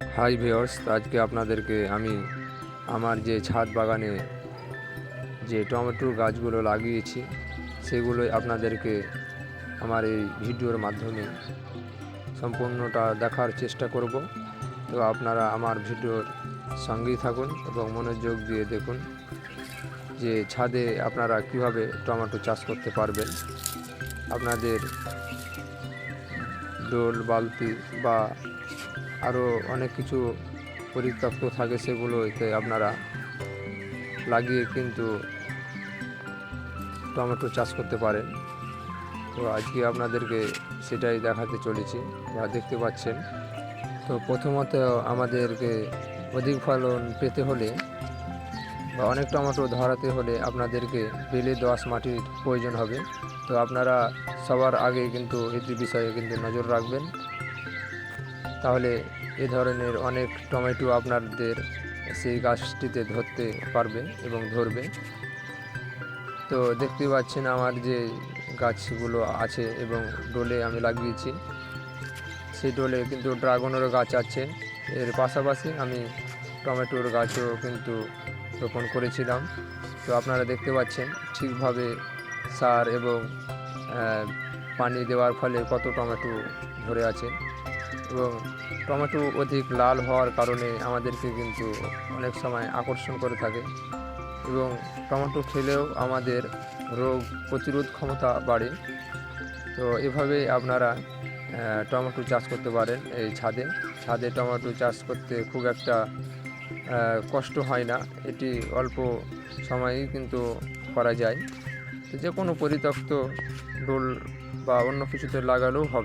High viewers আজকে আপনাদেরকে আমি আমার যে ছাদ বাগানে যে টমেটোর গাছগুলো লাগিয়েছি, সেগুলোই আপনাদেরকে আমার এই ভিডিওর মাধ্যমে সম্পূর্ণটা দেখার চেষ্টা করব। তো আপনারা আমার ভিডিওর সঙ্গেই থাকুন এবং মনোযোগ দিয়ে দেখুন যে ছাদে আপনারা কীভাবে টমেটো চাষ করতে পারবেন। আপনাদের ডোল বালতি বা আরও অনেক কিছু পরিত্যক্ত থাকে সেগুলো এতে আপনারা লাগিয়ে কিন্তু টমেটো চাষ করতে পারেন। তো আজকে আপনাদেরকে সেটাই দেখাতে চলেছি বা দেখতে পাচ্ছেন। তো প্রথমত আমাদেরকে অধিক ফলন পেতে হলে বা অনেক টমেটো ধরাতে হলে আপনাদেরকে বেলে দোআঁশ মাটির প্রয়োজন হবে। তো আপনারা সবার আগে কিন্তু এটি বিষয়ে কিন্তু নজর রাখবেন। তাহলে এ ধরনের অনেক টমেটো আপনাদের সেই গাছটিতে ধরতে পারবে এবং ধরবে। তো দেখতে পাচ্ছেন আমার যে গাছগুলো আছে এবং ডোলে আমি লাগিয়েছি। সেই ডোলে কিন্তু ড্রাগনেরও গাছ আছে। এর পাশাপাশি আমি টমেটোর গাছও কিন্তু রোপণ করেছিলাম। তো আপনারা দেখতে পাচ্ছেন ঠিকভাবে সার এবং পানি দেওয়ার ফলে কত টমেটো ধরে আছে। এবং টমেটো অধিক লাল হওয়ার কারণে আমাদেরকে কিন্তু অনেক সময় আকর্ষণ করে থাকে এবং টমেটো খেলেও আমাদের রোগ প্রতিরোধ ক্ষমতা বাড়ে। তো এভাবেই আপনারা টমেটো চাষ করতে পারেন এই ছাদে। ছাদে টমেটো চাষ করতে খুব একটা কষ্ট হয় না। এটি অল্প সময়েই কিন্তু করা যায়। যে কোনো পরিত্যক্ত ডোল বা অন্য কিছুতে লাগালেও হবে।